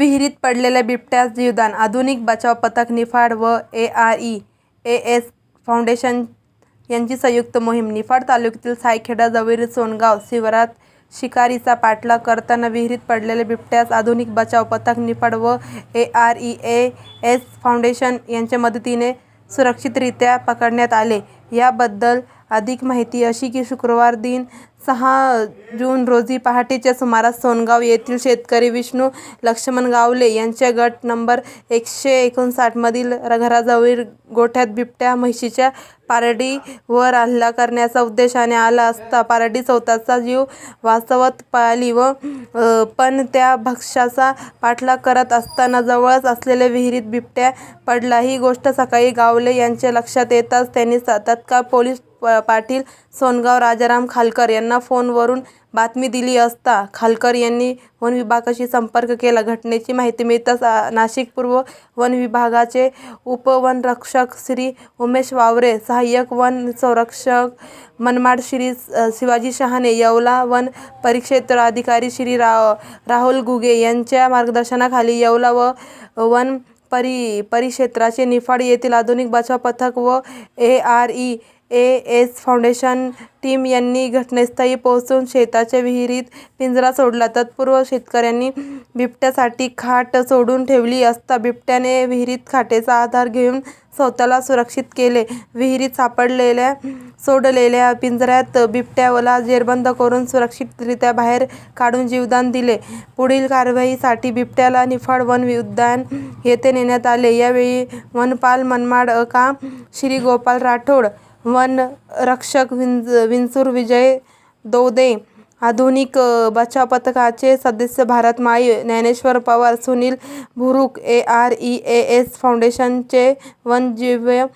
विहिरीत पडलेल्या बिबट्यास जीवदान आधुनिक बचाव पथक निफाड व A R E A S foundation यांची संयुक्त मोहीम निफाड तालुक्यातील सायखेडा सोनगाव शिवारात शिकारीचा पाठलाग करताना विहिरीत पडलेल्या बिबट्यास आधुनिक बचाव पथक निफाड व A R E A S foundation यांच्या मदतीने सुरक्षितरित्या पकडण्यात आले. याबद्दल अधिक माहिती अशी की शुक्रवार दिन सहा जून रोजी पहाटेच्या सुमारास सोनगाव येथील शेतकरी विष्णू लक्ष्मण गावले यांच्या गट नंबर एकशे एकोणसाठमधील घराजवळील गोठ्यात बिबट्या म्हशीच्या पारडीवर हल्ला करण्याचा उद्देशाने आला असता पारडी चौथाचा जीव वाचवत पळाली व पण त्या भक्ष्याचा पाठलाग करत असताना जवळच असलेल्या विहिरीत बिबट्या पडला. ही गोष्ट सकाळी गावले यांच्या लक्षात येताच त्यांनी तत्काळ पोलीस पाटील सोनगाव राजाराम खालकर यांना फोनवरून बातमी दिली असता खालकर यांनी वन विभागाशी संपर्क केला. घटनेची माहिती मिळताच नाशिक पूर्व वनविभागाचे उपवनरक्षक श्री. उमेश वावरे, सहाय्यक वन संरक्षक मनमाड श्री. शिवाजी शहाणे, येवला वन परिक्षेत्र अधिकारी श्री. राहुल गुगे यांच्या मार्गदर्शनाखाली येवला वन परिक्षेत्राचे निफाड येथील आधुनिक बचाव पथक व A R E A S foundation team यांनी घटनास्थळी पोहोचून शेताच्या विहिरीत पिंजरा सोडला. तत्पूर्व शेतकऱ्यांनी बिबट्यासाठी खाट सोडून ठेवली असता बिबट्याने विहिरीत खाटेचा आधार घेऊन स्वतःला सुरक्षित केले. विहिरीत सापडलेल्या सोडलेल्या पिंजऱ्यात बिबट्याला जेरबंद करून सुरक्षितरित्या बाहेर काढून जीवदान दिले. पुढील कारवाईसाठी बिबट्याला निफाड वन उद्यान येथे नेण्यात आले. यावेळी वनपाल मनमाड अ.का. श्री. गोपाल राठोड, वनरक्षक विंचूर विजय दौदे आधुनिक बचाव पथकाचे सदस्य Bharat Mai Dnyaneshwar Pawar, Sunil Buruk A R E A S फाउंडेशनचे वनजीव्य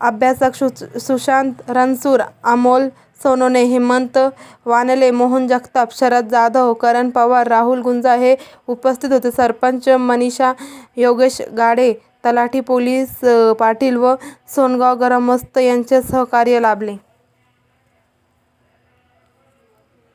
अभ्यासक सुशांत रणसूर, अमोल सोनोने, हेमंत वानले, मोहन जगताप, शरद जाधव, करण पवार, राहुल गुंजा हे उपस्थित होते. सरपंच मनीषा योगेश गाडे, तलाठी पोलीस पाटील व सोनगाव ग्रामस्थ यांचे सहकार्य लाभले.